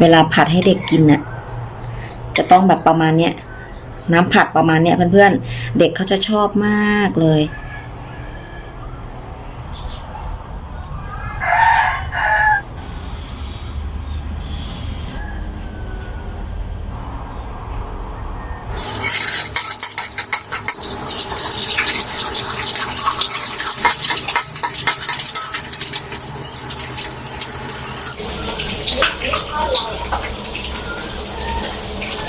เวลาผัดให้เด็กกินน่ะ จะต้องแบบประมาณเนี้ยน้ำผัดประมาณเนี้ยเพื่อนๆ เด็กเขาจะชอบมากเลย เ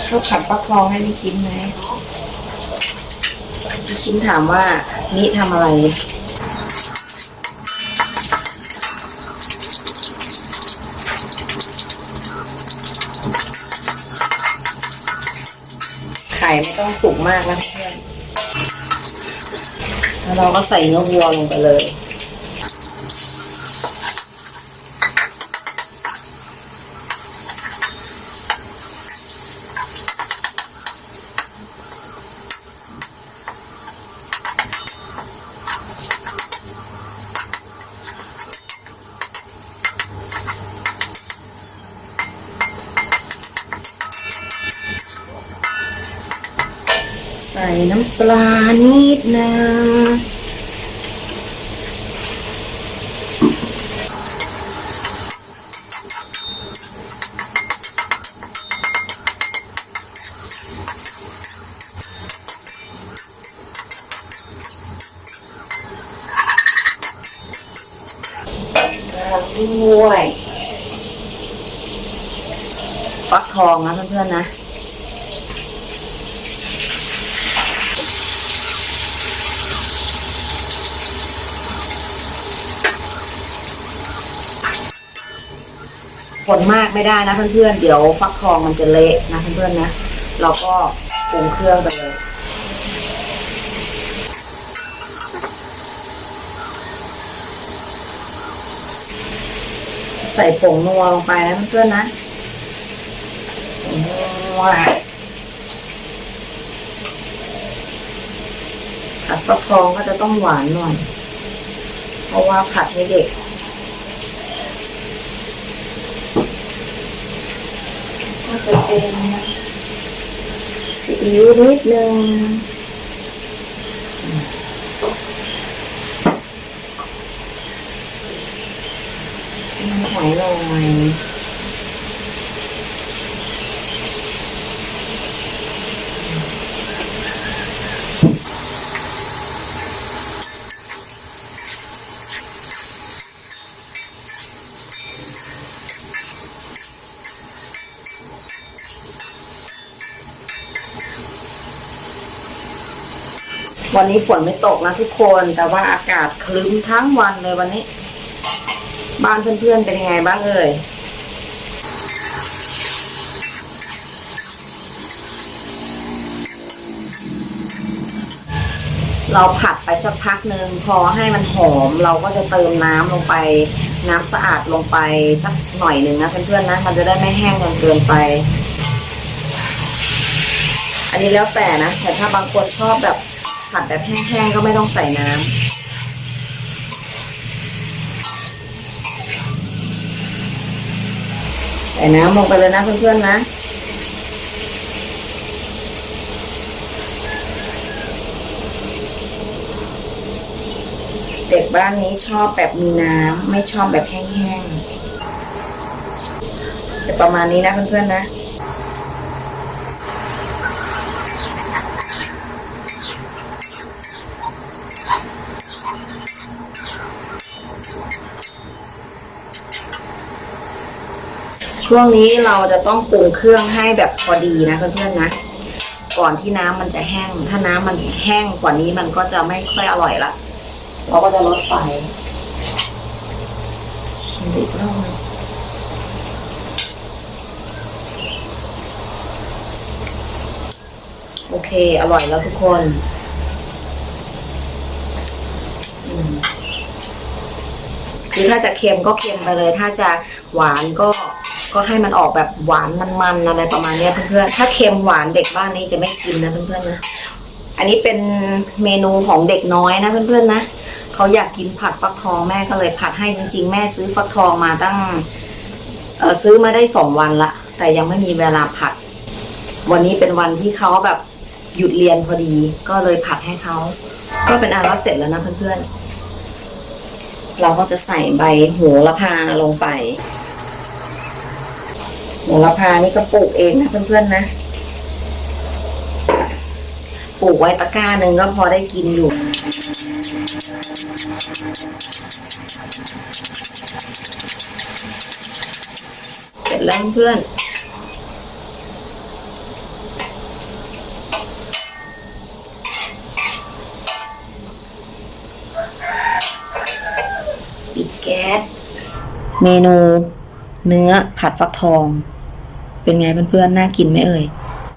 ขาผัดฟักทองให้พี่คิมไหมพี่คิมถามว่านี่ทำอะไรไข่ไม่ต้องสุกมากนะเพื่อนแล้วเราก็ใส่เนื้อวัวลงไปเลย ใส่น้ำปลานิดนึงด้วยฟักทองนะเพื่อนๆนะ ผลมากไม่ได้นะเพื่อนๆ เดี๋ยวฟักทองมันจะเละนะเพื่อนๆนะ เราก็ปรุงเครื่องไปเลยใส่ผงนัวลงไปนะเพื่อนๆนะผงนัวผัดฟักทองก็จะต้องหวานหน่อย เพราะว่าผัดให้เด็ก ก็จะเป็นซีอิ๊วนิดนึงน้ำหอยลอย วันนี้ฝนไม่ตกนะทุกคน แต่ว่าอากาศคลึ้มทั้งวันเลยวันนี้ บ้านเพื่อนๆเป็นยังไงบ้างเอ่ยเราผัดไปสักพักหนึ่งพอให้มันหอมเราก็จะเติมน้ำลงไป น้ำสะอาดลงไปสักหน่อยหนึ่งนะเพื่อนๆนะมันจะได้ไม่แห้งจนเกินไป อันนี้แล้วแต่นะแต่ถ้าบางคนชอบแบบ ผัดแบบแห้งๆก็ไม่ต้องใส่น้ำ ใส่น้ำลงไปเลยนะเพื่อนๆนะเด็กบ้านนี้ชอบแบบมีน้ำไม่ชอบแบบแห้งๆ จะประมาณนี้นะเพื่อนๆนะ ช่วงนี้เราจะต้องปรุงเครื่องให้แบบพอดีนะเพื่อนๆนะ ก่อนที่น้ำมันจะแห้ง ถ้าน้ำมันแห้งกว่านี้มันก็จะไม่ค่อยอร่อยละ เราก็จะลดไฟชิมอีกรอบโอเค อร่อยแล้วทุกคนอืมคือถ้าจะเค็มก็เค็มไปเลย ถ้าจะหวานก็ ก็ให้มันออกแบบหวานมันๆอะไรประมาณนี้เพื่อนๆถ้าเค็มหวานเด็กบ้านนี้จะไม่กินนะเพื่อนๆนะอันนี้เป็นเมนูของเด็กน้อยนะเพื่อนๆนะเขาอยากกินผัดฟักทองแม่ก็เลยผัดให้จริง ๆ แม่ซื้อฟักทองมาตั้งเออซื้อมาได้สองวันละแต่ยังไม่มีเวลาผัด วันนี้เป็นวันที่เขาแบบหยุดเรียนพอดี ก็เลยผัดให้เขาก็เป็นอันว่าเสร็จแล้วนะเพื่อนๆเราก็จะใส่ใบโหระพาลงไป โหระพานี่ก็ปลูกเองนะเพื่อนๆนะ ปลูกไว้ตะกร้าหนึ่งก็พอได้กินอยู่เสร็จแล้วเพื่อนปิดแก๊ส เมนู เนื้อผัดฟักทอง เป็นไงเพื่อนๆน่ากินไหมเอ่ย